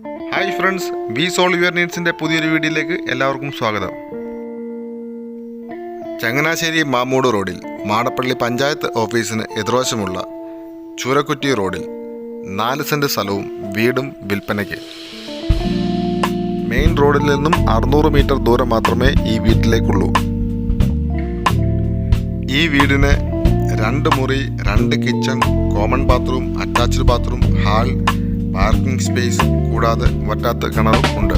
Hi friends we solve your നീഡ്സിന്റെ പുതിയൊരു വീഡിയോയിലേക്ക് എല്ലാവർക്കും സ്വാഗതം. ചങ്ങനാശ്ശേരി മാമൂട് റോഡിൽ മാടപ്പള്ളി പഞ്ചായത്ത് ഓഫീസിന് എതിർവശമുള്ള ചൂരക്കുറ്റി റോഡിൽ നാല് സെന്റ് സ്ഥലവും വീടും വിൽപ്പനയ്ക്ക്. മെയിൻ റോഡിൽ നിന്നും അറുന്നൂറ് മീറ്റർ ദൂരം മാത്രമേ ഈ വീട്ടിലേക്കുള്ളൂ. ഈ വീടിന് രണ്ട് മുറി രണ്ട് kitchen common bathroom attached bathroom hall parking space കൂടാതെ വറ്റാത്ത കിണറും ഉണ്ട്.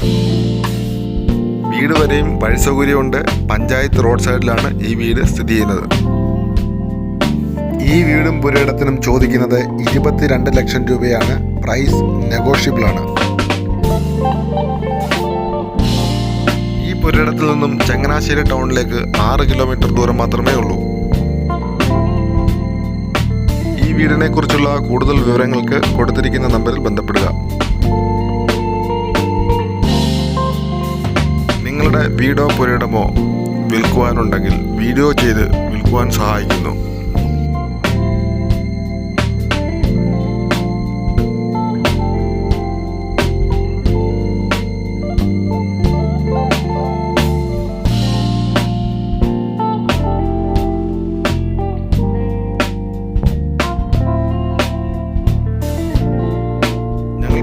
വീട് വരെയും വഴി സൗകര്യമുണ്ട്. പഞ്ചായത്ത് റോഡ് സൈഡിലാണ് ഈ വീട് സ്ഥിതി ചെയ്യുന്നത്. ഈ വീടും പുരയിടത്തിനും ചോദിക്കുന്നത് ഇരുപത്തിരണ്ട് ലക്ഷം രൂപയാണ്. പ്രൈസ് നെഗോഷ്യബിൾ ആണ് ഈ പുരയിടത്തിൽ നിന്നും ചങ്ങനാശ്ശേരി ടൗണിലേക്ക് ആറ് കിലോമീറ്റർ ദൂരം മാത്രമേ ഉള്ളൂ. ഈ വീടിനെ കുറിച്ചുള്ള കൂടുതൽ വിവരങ്ങൾക്ക് കൊടുത്തിരിക്കുന്ന നമ്പറിൽ ബന്ധപ്പെടുക. നിങ്ങളുടെ വീടോ പുരയിടമോ വിൽക്കുവാനുണ്ടെങ്കിൽ വീഡിയോ ചെയ്ത് വിൽക്കുവാൻ സഹായിക്കുന്നു.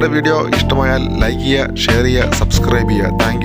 ഞങ്ങളുടെ വീഡിയോ ഇഷ്ടമായാൽ ലൈക്ക് ചെയ്യുക ഷെയർ ചെയ്യുക സബ്സ്ക്രൈബ് ചെയ്യുക. താങ്ക്